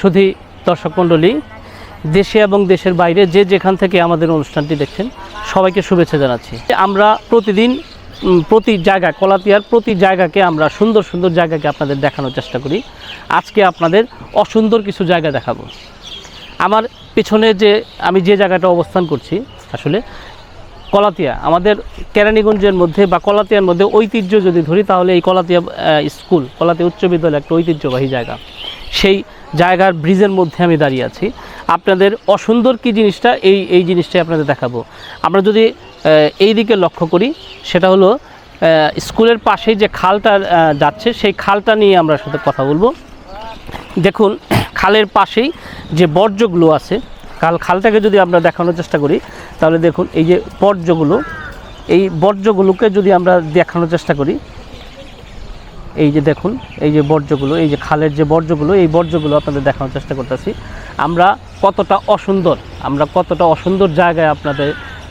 শুধু দর্শক মণ্ডলী, দেশে এবং দেশের বাইরে যে যেখান থেকে আমাদের অনুষ্ঠানটি দেখছেন, সবাইকে শুভেচ্ছা জানাচ্ছি। আমরা প্রতিদিন প্রতি জায়গা, কলাতিয়ার প্রতি জায়গাকে আমরা সুন্দর সুন্দর জায়গাকে আপনাদের দেখানোর চেষ্টা করি। আজকে আপনাদের অসুন্দর কিছু জায়গা দেখাবো। আমার পিছনে যে আমি যে জায়গাটা অবস্থান করছি, আসলে কলাতিয়া, আমাদের কেরানীগঞ্জের মধ্যে বা কলাতিয়ার মধ্যে ঐতিহ্য যদি ধরি, তাহলে এই কলাতিয়া স্কুল, কলাতিয়া উচ্চ বিদ্যালয় একটা ঐতিহ্যবাহী জায়গা। সেই জায়গার ব্রিজের মধ্যে আমি দাঁড়িয়ে আছি। আপনাদের অসুন্দর কি জিনিসটা? এই এই জিনিসটাই আপনাদের দেখাবো। আমরা যদি এই দিকে লক্ষ্য করি, সেটা হলো স্কুলের পাশেই যে খালটা যাচ্ছে, সেই খালটা নিয়ে আমরা সাথে কথা বলব। দেখুন, খালের পাশেই যে বর্জ্যগুলো আছে, খাল, খালটাকে যদি আমরা দেখানোর চেষ্টা করি, তাহলে দেখুন, এই যে বর্জ্যগুলো, এই বর্জ্যগুলোকে যদি আমরা দেখানোর চেষ্টা করি এই যে দেখুন, এই যে বর্জ্যগুলো, এই যে খালের যে বর্জ্যগুলো, এই বর্জ্যগুলো আপনাদের দেখানোর চেষ্টা করতেছি। আমরা কতটা অসুন্দর, আমরা কতটা অসুন্দর জায়গায় আপনাদের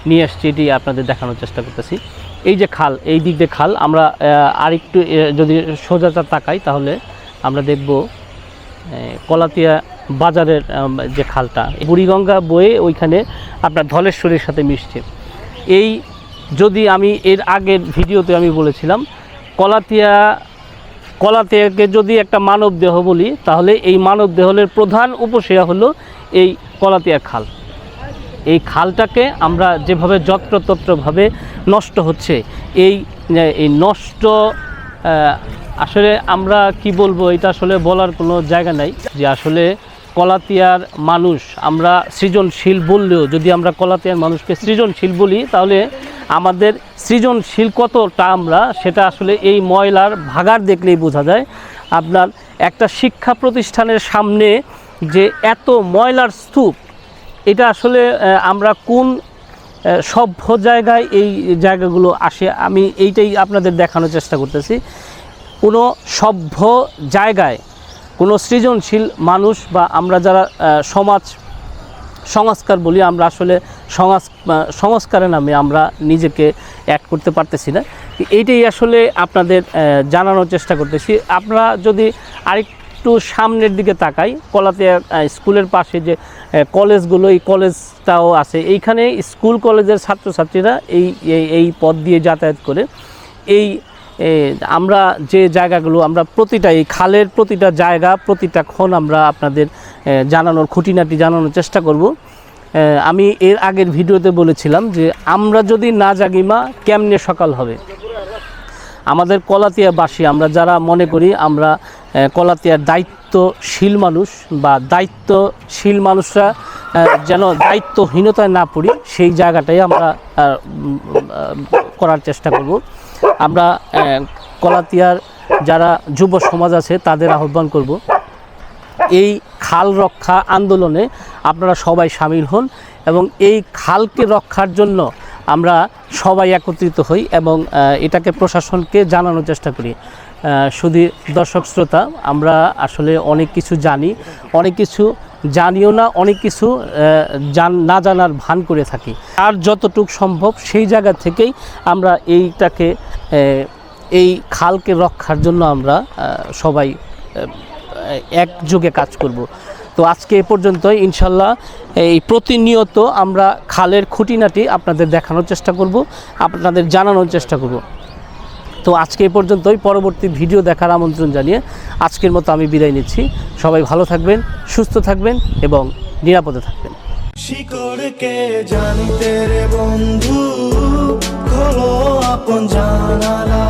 নিয়ে আসছি এটি আপনাদের দেখানোর চেষ্টা করতেছি। এই যে খাল, এই দিক দিয়ে খাল, আমরা আরেকটু যদি সোজাটা তাকাই তাহলে আমরা দেখব কলাতিয়া বাজারের যে খালটা, বুড়িগঙ্গা বয়ে ওইখানে আপনার ধলেশ্বরীর সাথে মিশছে। এই যদি আমি এর আগের ভিডিওতে আমি বলেছিলাম, কলাতিয়া কলাতিয়াকে যদি একটা মানব দেহ বলি, তাহলে এই মানব দেহলের প্রধান উপসেয়া হলো এই কলাতিয়া খাল। এই খালটাকে আমরা যেভাবে যত্রতত্রভাবে নষ্ট হচ্ছে, এই এই নষ্ট আসলে আমরা কি বলব, এটা আসলে বলার কোনো জায়গা নাই যে আসলে কলাতিয়ার মানুষ, আমরা সৃজনশীল বললেও যদি আমরা কলাতিয়ার মানুষকে সৃজনশীল বলি, তাহলে আমাদের সৃজনশীল কতটা আমরা, সেটা আসলে এই ময়লার ভাগার দেখলেই বোঝা যায়। আপনার একটা শিক্ষা প্রতিষ্ঠানের সামনে যে এত ময়লার স্তূপ, এটা আসলে আমরা কোন সভ্য জায়গায় এই জায়গাগুলো আসে, আমি এইটাই আপনাদের দেখানোর চেষ্টা করতেছি। কোনো সভ্য জায়গায় কোনো সৃজনশীল মানুষ বা আমরা যারা সমাজ, সংস্কার বলি, আমরা আসলে সমাজ সংস্কারের নামে আমরা নিজেকে অ্যাড করতে পারতেছি না। এইটাই আসলে আপনাদের জানানোর চেষ্টা করতেছি। আপনারা যদি আরেকটু সামনের দিকে তাকাই কলাতিয়া স্কুলের পাশে যে কলেজগুলো, এই কলেজটাও আছে। এইখানে স্কুল কলেজের ছাত্রছাত্রীরা এই, এই- পথ দিয়ে যাতায়াত করে। এই আমরা যে জায়গাগুলো, আমরা প্রতিটা, এই খালের প্রতিটা জায়গা, প্রতিটা ক্ষণ আমরা আপনাদের জানানোর, খুঁটিনাটি জানানোর চেষ্টা করব। আমি এর আগের ভিডিওতে বলেছিলাম যে আমরা যদি না জাগিমা কেমনে সকাল হবে? আমাদের কলাতিয়াবাসী, আমরা যারা মনে করি আমরা কলাতিয়ার দায়িত্বশীল মানুষ বা দায়িত্বশীল মানুষরা যেন দায়িত্বহীনতায় না পড়ি, সেই জায়গাটাই আমরা করার চেষ্টা করব। আমরা কলাতিয়ার যারা যুব সমাজ আছে, তাদের আহ্বান করব। এই খাল রক্ষা আন্দোলনে আপনারা সবাই সামিল হন এবং এই খালকে রক্ষার জন্য আমরা সবাই একত্রিত হই এবং এটাকে প্রশাসনকে জানানোর চেষ্টা করি। শুধু দর্শক শ্রোতা, আমরা আসলে অনেক কিছু জানি, অনেক কিছু জানিও না, অনেক কিছু জান, না জানার ভান করে থাকি। আর যতটুক সম্ভব সেই জায়গা থেকেই আমরা এইটাকে এই খালকে রক্ষার জন্য আমরা সবাই একযোগে কাজ করব। তো আজকে এ পর্যন্তই, ইনশাল্লাহ এই প্রতিনিয়ত আমরা খালের খুঁটিনাটি আপনাদের দেখানোর চেষ্টা করব, আপনাদের জানানোর চেষ্টা করব। তো আজকে এ পর্যন্তই, পরবর্তী ভিডিও দেখার আমন্ত্রণ জানিয়ে আজকের মতো আমি বিদায় নিচ্ছি। সবাই ভালো থাকবেন, সুস্থ থাকবেন এবং নিরাপদে থাকবেন। শিকড়কে জানিতে রে বন্ধু আপন জানালা।